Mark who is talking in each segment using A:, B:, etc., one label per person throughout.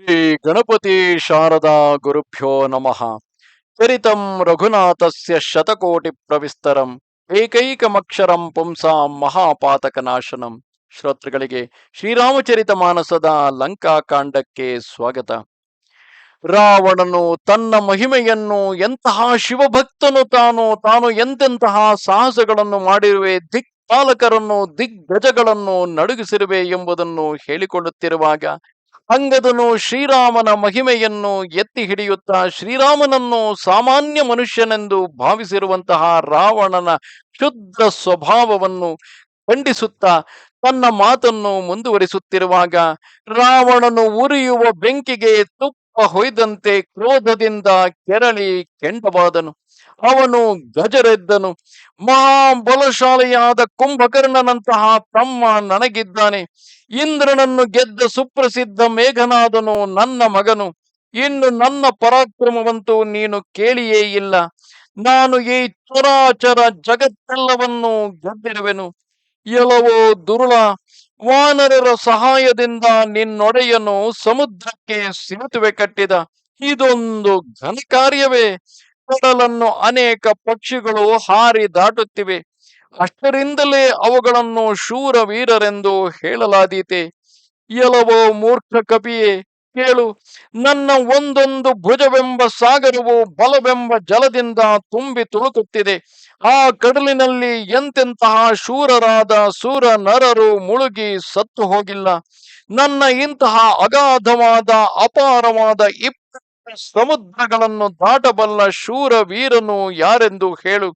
A: ಶ್ರೀ ಗಣಪತಿ ಶಾರದಾ ಗುರುಭ್ಯೋ ನಮಃ. ಚರಿತಂ ರಘುನಾಥಸ್ಯ ಶತಕೋಟಿ ಪ್ರವಿಸ್ತರಂ, ಏಕೈಕಮಕ್ಷರಂ ಪುಂಸಾಂ ಮಹಾಪಾತಕನಾಶನಂ. ಶ್ರೋತೃಗಳಿಗೆ ಶ್ರೀರಾಮಚರಿತ ಮಾನಸದ ಲಂಕಾಕಾಂಡಕ್ಕೆ ಸ್ವಾಗತ. ರಾವಣನು ತನ್ನ ಮಹಿಮೆಯನ್ನು ಎಂತಹ ಶಿವಭಕ್ತನು ತಾನು ತಾನು ಎಂತೆಂತಹ ಸಾಹಸಗಳನ್ನು ಮಾಡಿರುವೆ, ದಿಕ್ಪಾಲಕರನ್ನು, ದಿಗ್ಗಜಗಳನ್ನು ನಡುಗಿಸಿರುವೆ ಎಂಬುದನ್ನು ಹೇಳಿಕೊಳ್ಳುತ್ತಿರುವಾಗ ಅಂಗದನು ಶ್ರೀರಾಮನ ಮಹಿಮೆಯನ್ನು ಎತ್ತಿ ಹಿಡಿಯುತ್ತಾ ಶ್ರೀರಾಮನನ್ನು ಸಾಮಾನ್ಯ ಮನುಷ್ಯನೆಂದು ಭಾವಿಸಿರುವಂತಹ ರಾವಣನ ಶುದ್ಧ ಸ್ವಭಾವವನ್ನು ಖಂಡಿಸುತ್ತಾ ತನ್ನ ಮಾತನ್ನು ಮುಂದುವರಿಸುತ್ತಿರುವಾಗ ರಾವಣನು ಉರಿಯುವ ಬೆಂಕಿಗೆ ತುಪ್ಪ ಹೊಯ್ದಂತೆ ಕ್ರೋಧದಿಂದ ಕೆರಳಿ ಕೆಂಡವಾದನು. ಅವನು ಗಜರೆದ್ದನು ಮಹಾಬಲಶಾಲಿಯಾದ ಕುಂಭಕರ್ಣನಂತಹ ತಮ್ಮ ನನಗಿದ್ದಾನೆ. ಇಂದ್ರನನ್ನು ಗೆದ್ದ ಸುಪ್ರಸಿದ್ಧ ಮೇಘನಾದನು ನನ್ನ ಮಗನು. ಇನ್ನು ನನ್ನ ಪರಾಕ್ರಮವಂತೂ ನೀನು ಕೇಳಿಯೇ ಇಲ್ಲ. ನಾನು ಈ ಚರಾಚರ ಜಗತ್ತೆಲ್ಲವನ್ನು ಗೆದ್ದಿರುವೆನು. ಎಲ್ಲವೋ ದುರುಳ. ವಾನರರ ಸಹಾಯದಿಂದ ನಿನ್ನೊಡೆಯನು ಸಮುದ್ರಕ್ಕೆ ಸೇತುವೆ ಕಟ್ಟಿದ. ಇದೊಂದು ಘನ ಕಾರ್ಯವೇ ಕಡಲನ್ನು ಅನೇಕ ಪಕ್ಷಿಗಳು ಹಾರಿ ದಾಟುತ್ತಿವೆ. ಅಷ್ಟರಿಂದಲೇ ಅವುಗಳನ್ನು ಶೂರ ವೀರರೆಂದು ಹೇಳಲಾದೀತೆ. ಎಲವೋ ಮೂರ್ಖ ಕಪಿಯೇ, ಕೇಳು, ನನ್ನ ಒಂದೊಂದು ಭುಜವೆಂಬ ಸಾಗರವು ಬಲವೆಂಬ ಜಲದಿಂದ ತುಂಬಿ ತುಳುಕುತ್ತಿದೆ. ಆ ಕಡಲಿನಲ್ಲಿ ಎಂತೆಂತಹ ಶೂರರಾದ ಸೂರ ನರರು ಮುಳುಗಿ ಸತ್ತು ಹೋಗಿಲ್ಲ. ನನ್ನ ಇಂತಹ ಅಗಾಧವಾದ, ಅಪಾರವಾದ ಇಪ್ಪತ್ತು ಸಮುದ್ರಗಳನ್ನು ದಾಟಬಲ್ಲ ಶೂರ ವೀರನು ಯಾರೆಂದು ಹೇಳು.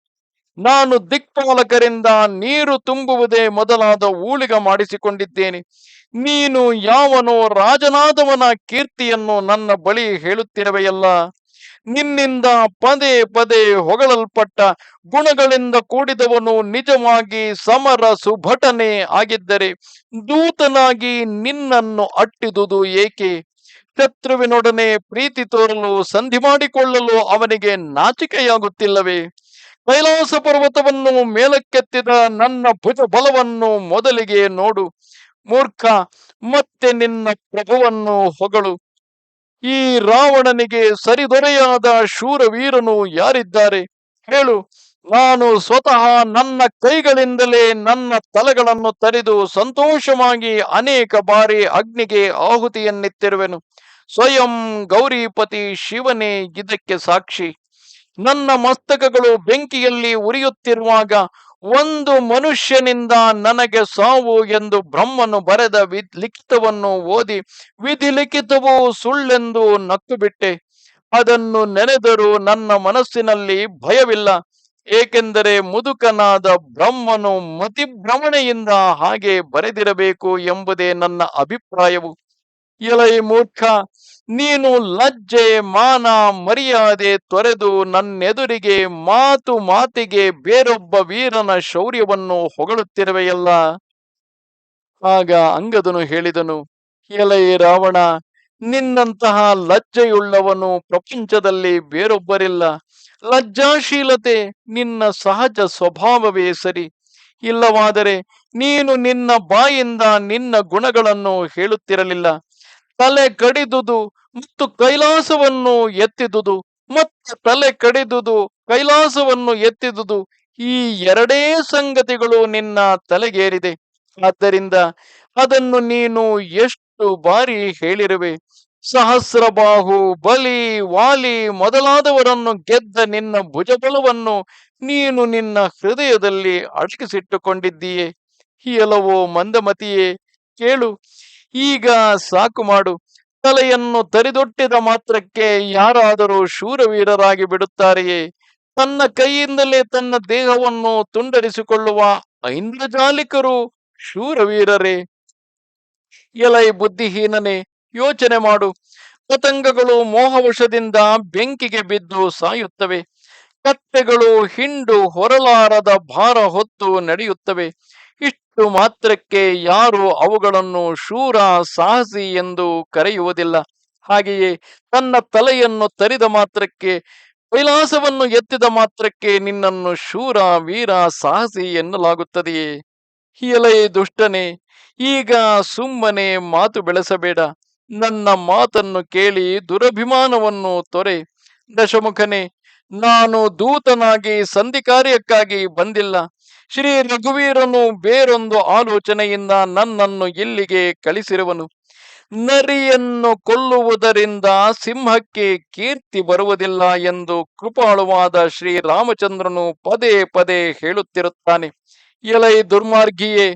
A: ನಾನು ದಿಕ್ಪಾಲಕರಿಂದ ನೀರು ತುಂಬುವುದೇ ಮೊದಲಾದ ಊಳಿಗ ಮಾಡಿಸಿಕೊಂಡಿದ್ದೇನೆ. ನೀನು ಯಾವನೋ ರಾಜನಾದವನ ಕೀರ್ತಿಯನ್ನು ನನ್ನ ಬಳಿ ಹೇಳುತ್ತಿರುವೆಯಲ್ಲ. ನಿನ್ನಿಂದ ಪದೇ ಪದೇ ಹೊಗಳಲ್ಪಟ್ಟ ಗುಣಗಳಿಂದ ಕೂಡಿದವನು ನಿಜವಾಗಿ ಸಮರ ಸುಭಟನೆ ಆಗಿದ್ದರೆ ದೂತನಾಗಿ ನಿನ್ನನ್ನು ಅಟ್ಟಿದುದು ಏಕೆ? ಶತ್ರುವಿನೊಡನೆ ಪ್ರೀತಿ ತೋರಲು, ಸಂಧಿ ಮಾಡಿಕೊಳ್ಳಲು ಅವನಿಗೆ ನಾಚಿಕೆಯಾಗುತ್ತಿಲ್ಲವೇ? ಕೈಲಾಸ ಪರ್ವತವನ್ನು ಮೇಲಕ್ಕೆತ್ತಿದ ನನ್ನ ಭುಜ ಬಲವನ್ನು ಮೊದಲಿಗೆ ನೋಡು. ಮೂರ್ಖ, ಮತ್ತೆ ನಿನ್ನ ಪ್ರಭುವನ್ನು ಹೊಗಳು. ಈ ರಾವಣನಿಗೆ ಸರಿದೊರೆಯಾದ ಶೂರವೀರನು ಯಾರಿದ್ದಾರೆ? ಹೇಳು. ನಾನು ಸ್ವತಃ ನನ್ನ ಕೈಗಳಿಂದಲೇ ನನ್ನ ತಲೆಗಳನ್ನು ತರಿದು ಸಂತೋಷವಾಗಿ ಅನೇಕ ಬಾರಿ ಅಗ್ನಿಗೆ ಆಹುತಿಯನ್ನಿತ್ತಿರುವೆನು ಸ್ವಯಂ ಗೌರಿಪತಿ ಶಿವನೇ, ಇದಕ್ಕೆ ಸಾಕ್ಷಿ. ನನ್ನ ಮಸ್ತಕಗಳು ಬೆಂಕಿಯಲ್ಲಿ ಉರಿಯುತ್ತಿರುವಾಗ ಒಂದು ಮನುಷ್ಯನಿಂದ ನನಗೆ ಸಾವು ಎಂದು ಬ್ರಹ್ಮನು ಬರೆದ ಲಿಖಿತವನ್ನು ಓದಿ ವಿಧಿ ಲಿಖಿತವು ಸುಳ್ಳೆಂದು ನಕ್ಕು ಬಿಟ್ಟೆ ಅದನ್ನು ನೆನೆದರೂ ನನ್ನ ಮನಸ್ಸಿನಲ್ಲಿ ಭಯವಿಲ್ಲ. ಏಕೆಂದರೆ ಮುದುಕನಾದ ಬ್ರಹ್ಮನು ಮತಿಭ್ರಮಣೆಯಿಂದ ಹಾಗೆ ಬರೆದಿರಬೇಕು ಎಂಬುದೇ ನನ್ನ ಅಭಿಪ್ರಾಯವು. ಎಲೈ ಮೂರ್ಖ, ನೀನು ಲಜ್ಜೆ, ಮಾನ, ಮರ್ಯಾದೆ ತೊರೆದು ನನ್ನೆದುರಿಗೆ ಮಾತು ಮಾತಿಗೆ ಬೇರೊಬ್ಬ ವೀರನ ಶೌರ್ಯವನ್ನು ಹೊಗಳುತ್ತಿರುವೆಯಲ್ಲ? ಆಗ ಅಂಗದನು ಹೇಳಿದನು, ಎಲೈ ರಾವಣ, ನಿನ್ನಂತಹ ಲಜ್ಜೆಯುಳ್ಳವನು ಪ್ರಪಂಚದಲ್ಲಿ ಬೇರೊಬ್ಬರಿಲ್ಲ. ಲಜ್ಜಾಶೀಲತೆ ನಿನ್ನ ಸಹಜ ಸ್ವಭಾವವೇ ಸರಿ. ಇಲ್ಲವಾದರೆ ನೀನು ನಿನ್ನ ಬಾಯಿಂದ ನಿನ್ನ ಗುಣಗಳನ್ನು ಹೇಳುತ್ತಿರಲಿಲ್ಲ. ತಲೆ ಕಡಿದುದು ಮತ್ತು ಕೈಲಾಸವನ್ನು ಎತ್ತಿದುದು ಮತ್ತು ತಲೆ ಕಡಿದುದು ಕೈಲಾಸವನ್ನು ಎತ್ತಿದುದು ಈ ಎರಡೇ ಸಂಗತಿಗಳು ನಿನ್ನ ತಲೆಗೇರಿದೆ. ಆದ್ದರಿಂದ ಅದನ್ನು ನೀನು ಎಷ್ಟು ಬಾರಿ ಹೇಳಿರುವೆ? ಸಹಸ್ರಬಾಹು, ಬಲಿ, ವಾಲಿ ಮೊದಲಾದವರನ್ನು ಗೆದ್ದ ನಿನ್ನ ಭುಜಬಲವನ್ನು ನೀನು ನಿನ್ನ ಹೃದಯದಲ್ಲಿ ಅಡಗಿಸಿಟ್ಟುಕೊಂಡಿದ್ದೀಯೆ. ಎಲ್ಲವೋ ಮಂದಮತಿಯೇ, ಕೇಳು, ಈಗ ಸಾಕು ಮಾಡು. ತಲೆಯನ್ನು ತರಿದೊಟ್ಟಿದ ಮಾತ್ರಕ್ಕೆ ಯಾರಾದರೂ ಶೂರವೀರರಾಗಿ ಬಿಡುತ್ತಾರೆಯೇ? ತನ್ನ ಕೈಯಿಂದಲೇ ತನ್ನ ದೇಹವನ್ನು ತುಂಡರಿಸಿಕೊಳ್ಳುವ ಐಂದ್ರಜಾಲಿಕರು ಶೂರವೀರರೇ. ಎಲೈ ಬುದ್ಧಿಹೀನನೇ ಯೋಚನೆ ಮಾಡು. ಪತಂಗಗಳು ಮೋಹವಶದಿಂದ ಬೆಂಕಿಗೆ ಬಿದ್ದು ಸಾಯುತ್ತವೆ. ಕತ್ತೆಗಳು ಹಿಂಡು ಹೊರಲಾರದ ಭಾರ ಹೊತ್ತು ನಡೆಯುತ್ತವೆ. ಇಷ್ಟು ಮಾತ್ರಕ್ಕೆ ಯಾರು ಅವುಗಳನ್ನು ಶೂರ, ಸಾಹಸಿ ಎಂದು ಕರೆಯುವುದಿಲ್ಲ. ಹಾಗೆಯೇ ತನ್ನ ತಲೆಯನ್ನು ತರಿದ ಮಾತ್ರಕ್ಕೆ, ಕೈಲಾಸವನ್ನು ಎತ್ತಿದ ಮಾತ್ರಕ್ಕೆ ನಿನ್ನನ್ನು ಶೂರ, ವೀರ, ಸಾಹಸಿ ಎನ್ನಲಾಗುತ್ತದೆಯೇ? ಎಲೈ ದುಷ್ಟನೆ, ಈಗ ಸುಮ್ಮನೆ ಮಾತು ಬೆಳೆಸಬೇಡ. ನನ್ನ ಮಾತನ್ನು ಕೇಳಿ ದುರಭಿಮಾನವನ್ನು ತೊರೆ. ದಶಮುಖನೇ, ನಾನು ದೂತನಾಗಿ ಸಂಧಿ ಕಾರ್ಯಕ್ಕಾಗಿ ಬಂದಿಲ್ಲ. ಶ್ರೀ ರಘುವೀರನು ಬೇರೊಂದು ಆಲೋಚನೆಯಿಂದ ನನ್ನನ್ನು ಇಲ್ಲಿಗೆ ಕಳಿಸಿರುವನು. ನರಿಯನ್ನು ಕೊಲ್ಲುವುದರಿಂದ ಸಿಂಹಕ್ಕೆ ಕೀರ್ತಿ ಬರುವುದಿಲ್ಲ ಎಂದು ಕೃಪಾಳುವಾದ ಶ್ರೀ ರಾಮಚಂದ್ರನು ಪದೇ ಪದೇ ಹೇಳುತ್ತಿರುತ್ತಾನೆ. ಎಲೈ ದುರ್ಮಾರ್ಗಿಯೇ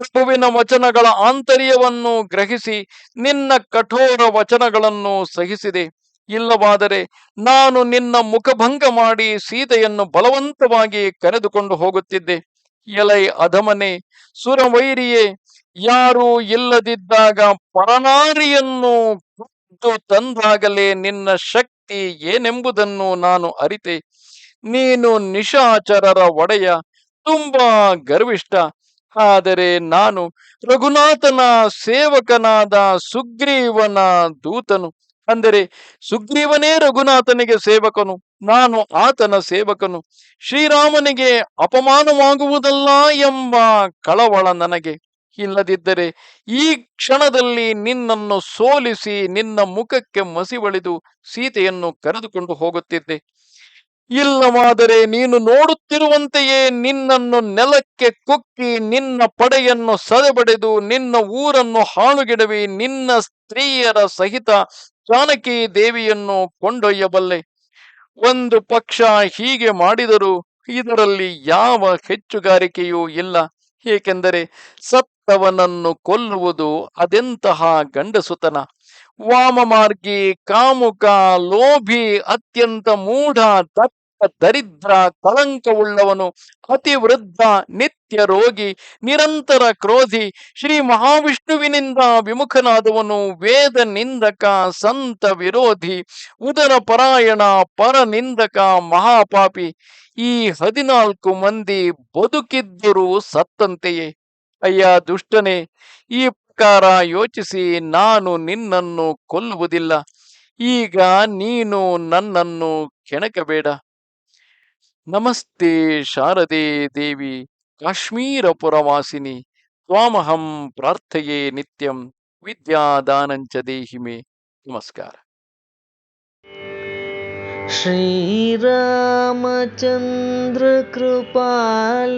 A: ಪ್ರಭುವಿನ ವಚನಗಳ ಆಂತರ್ಯವನ್ನು ಗ್ರಹಿಸಿ ನಿನ್ನ ಕಠೋರ ವಚನಗಳನ್ನು ಸಹಿಸಿದೆ. ಇಲ್ಲವಾದರೆ ನಾನು ನಿನ್ನ ಮುಖಭಂಗ ಮಾಡಿ ಸೀತೆಯನ್ನು ಬಲವಂತವಾಗಿ ಕರೆದುಕೊಂಡು ಹೋಗುತ್ತಿದ್ದೆ. ಎಲೈ ಅಧಮನೆ, ಸುರವೈರಿಯೇ, ಯಾರೂ ಇಲ್ಲದಿದ್ದಾಗ ಪರನಾರಿಯನ್ನು ತಂದಾಗಲೇ ನಿನ್ನ ಶಕ್ತಿ ಏನೆಂಬುದನ್ನು ನಾನು ಅರಿತೆ. ನೀನು ನಿಶಾಚರರ ಒಡೆಯ, ತುಂಬಾ ಗರ್ವಿಷ್ಠ ಆದರೆ ನಾನು ರಘುನಾಥನ ಸೇವಕನಾದ ಸುಗ್ರೀವನ ದೂತನು. ಅಂದರೆ ಸುಗ್ರೀವನೇ ರಘುನಾಥನಿಗೆ ಸೇವಕನು, ನಾನು ಆತನ ಸೇವಕನು. ಶ್ರೀರಾಮನಿಗೆ ಅಪಮಾನವಾಗುವುದಲ್ಲ ಎಂಬ ಕಳವಳ ನನಗೆ. ಇಲ್ಲದಿದ್ದರೆ ಈ ಕ್ಷಣದಲ್ಲಿ ನಿನ್ನನ್ನು ಸೋಲಿಸಿ ನಿನ್ನ ಮುಖಕ್ಕೆ ಮಸಿಬಳಿದು ಸೀತೆಯನ್ನು ಕರೆದುಕೊಂಡು ಹೋಗುತ್ತಿದ್ದೆ. ಇಲ್ಲವಾದರೆ ನೀನು ನೋಡುತ್ತಿರುವಂತೆಯೇ ನಿನ್ನನ್ನು ನೆಲಕ್ಕೆ ಕುಕ್ಕಿ, ನಿನ್ನ ಪಡೆಯನ್ನು ಸದೆಬಡೆದು, ನಿನ್ನ ಊರನ್ನು ಹಾಳುಗೆಡವಿ, ನಿನ್ನ ಸ್ತ್ರೀಯರ ಸಹಿತ ಜಾನಕಿ ದೇವಿಯನ್ನು ಕೊಂಡೊಯ್ಯಬಲ್ಲೆ. ಒಂದು ಪಕ್ಷ ಹೀಗೆ ಮಾಡಿದರೂ ಇದರಲ್ಲಿ ಯಾವ ಹೆಚ್ಚುಗಾರಿಕೆಯೂ ಇಲ್ಲ. ಏಕೆಂದರೆ ಸತ್ತವನನ್ನು ಕೊಲ್ಲುವುದು ಅದೆಂತಹ ಗಂಡಸುತನ. ವಾಮಮಾರ್ಗಿ, ಕಾಮುಕ, ಲೋಭಿ, ಅತ್ಯಂತ ಮೂಢ ದತ್ತ ದರಿದ್ರ, ಕಳಂಕವುಳ್ಳವನು, ಅತಿವೃದ್ಧ, ನಿತ್ಯ ರೋಗಿ, ನಿರಂತರ ಕ್ರೋಧಿ, ಶ್ರೀ ಮಹಾವಿಷ್ಣುವಿನಿಂದ ವಿಮುಖನಾದವನು, ವೇದ ನಿಂದಕ, ಸಂತ ವಿರೋಧಿ, ಉದರ ಪರಾಯಣ, ಪರ ನಿಂದಕ, ಮಹಾಪಾಪಿ. ಈ ಹದಿನಾಲ್ಕು ಮಂದಿ ಬದುಕಿದ್ದರೂ ಸತ್ತಂತೆಯೇ. ಅಯ್ಯ ದುಷ್ಟನೇ, ಈ ಪ್ರಕಾರ ಯೋಚಿಸಿ ನಾನು ನಿನ್ನನ್ನು ಕೊಲ್ಲುವುದಿಲ್ಲ ಈಗ ನೀನು ನನ್ನನ್ನು ಕೆಣಕಬೇಡ ನಮಸ್ತೆ ಶಾರದೆ ದೇವಿ ಕಾಶ್ಮೀರ ಪುರವಾಸಿನಿ ತ್ವಾಮಹಂ ಪ್ರಾರ್ಥಯೇ ನಿತ್ಯಂ ವಿದ್ಯಾದಾನಂಚ ದೇಹಿ ಮೇ ನಮಸ್ಕಾರ
B: श्रीरामचन्द्र कृपाल